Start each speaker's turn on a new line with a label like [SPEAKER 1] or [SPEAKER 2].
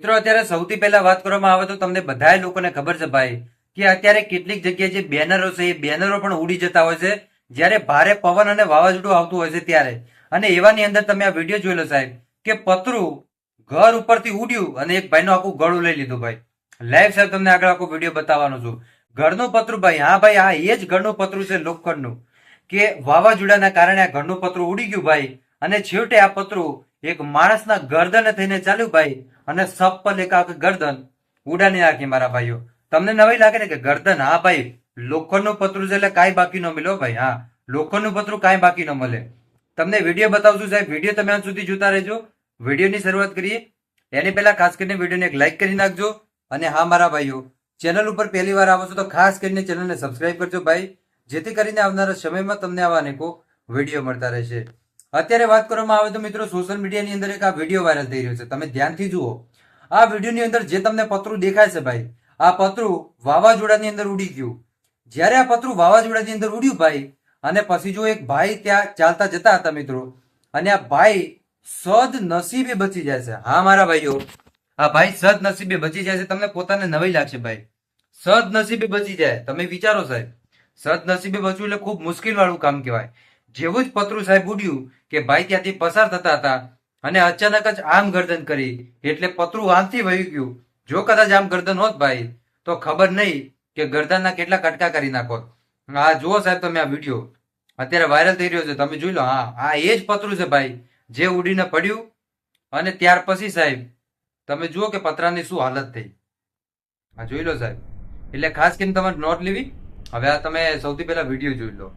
[SPEAKER 1] મિત્રો, અત્યારે સૌથી પહેલા વાત કરવામાં આવે તો તમને બધા લોકોને ખબર છે ભાઈ, કે અત્યારે કેટલીક જગ્યાએ જે બેનરો છે, એ બેનરો પણ ઉડી જતા હોય છે. જ્યારે ભારે પવન અને વાવાઝોડું આવતું હોય છે ત્યારે. અને એવાની અંદર તમે આ વીડિયો જોઈ લો સાહેબ, કે પતરું ઘર ઉપરથી ઉડ્યું અને એક ભાઈનું આખું ગળું લઈ લીધું ભાઈ. લાઈવ સાહેબ, તમને આગળ આખો વીડિયો બતાવવાનો છું. ઘરનું પતરું ભાઈ, હા ભાઈ આ એ જ ઘરનું પતરું છે લોખંડનું. કે વાવાઝોડાના કારણે આ ઘરનું પતરું ઉડી ગયું ભાઈ. અને છેવટે આ પતરું એક માણસના ગરદને થઈને ચાલ્યું ભાઈ. અને સપ એક એકાક ગરદન. ઉડાની નાખી મારા ભાઈઓ. તમને નવાઈ લાગે ને કે ગરદન? હા ભાઈ. લોખંડનું પતરું છે એટલે કાંઈ બાકી ન મળ્યો ભાઈ, હા. લોખંડનું પતરું કાંઈ બાકી ન મળે. તમને વીડિયો બતાવશું સાહેબ. વીડિયો તમે આજ સુધી જોતા રહેજો. વિડીયોની શરૂઆત કરીએ. એની પહેલા ખાસ કરીને વિડીયોને એક લાઈક કરી નાખજો. અને હા, મારા ભાઈઓ, ચેનલ ઉપર પહેલી વાર આવો છો તો ખાસ કરીને ચેનલને સબસ્ક્રાઇબ કરજો ભાઈ. જેથી કરીને આવનારા સમયમાં તમને આવા અનેકો વીડિયો મળતા રહેશે. અત્યારે વાત કરવામાં આવે તો મિત્રો સોશિયલ મીડિયાની અંદર એક આ વીડિયો વાયરલ થઈ રહ્યો છે. તમે ધ્યાનથી જુઓ. આ વિડીયોની અંદર જે તમને પતરું દેખાય છે ભાઈ, આ પતરું વાવાઝોડાની અંદર ઉડી ગયું. જ્યારે આ પતરું વાવાઝોડાની અંદર ઉડ્યું ભાઈ, અને પછી જો એક ભાઈ ત્યાં ચાલતા જતા હતા મિત્રો, અને આ ભાઈ સદ નસીબે બચી જાય છે. હા, મારા ભાઈઓ, આ ભાઈ સદ નસીબે બચી જાય છે. તમને પોતાને નવાઈ લાગશે ભાઈ. સદ નસીબે બચી જાય. તમે વિચારો સાહેબ. સદ નસીબે બચવું એટલે ખૂબ મુશ્કેલ વાળું કામ કહેવાય. જેવું જ પતરું સાહેબ ઉડ્યું કે ભાઈ ત્યાંથી પસાર થતા હતા અને અચાનક જ આમ ગરદન કરી, એટલે પતરું આમથી વહી ગયું. જો કદાચ આમ ગરદન હોત ભાઈ, તો ખબર નહીં કે ગરદનના કેટલા કટકા કરી નાખોત આ જુઓ સાહેબ તમે આ વીડિયો. અત્યારે વાયરલ થઈ રહ્યો છે, તમે જોઈ લો, હા, આ એ જ પતરું છે ભાઈ, જે ઉડીને પડ્યું. અને ત્યાર પછી સાહેબ, તમે જુઓ કે પતરાની શું હાલત થઈ. આ જોઈ લો સાહેબ. એટલે ખાસ કરીને તમારે નોટ લેવી. હવે આ તમે સૌથી પહેલા વીડિયો જોઈ લો.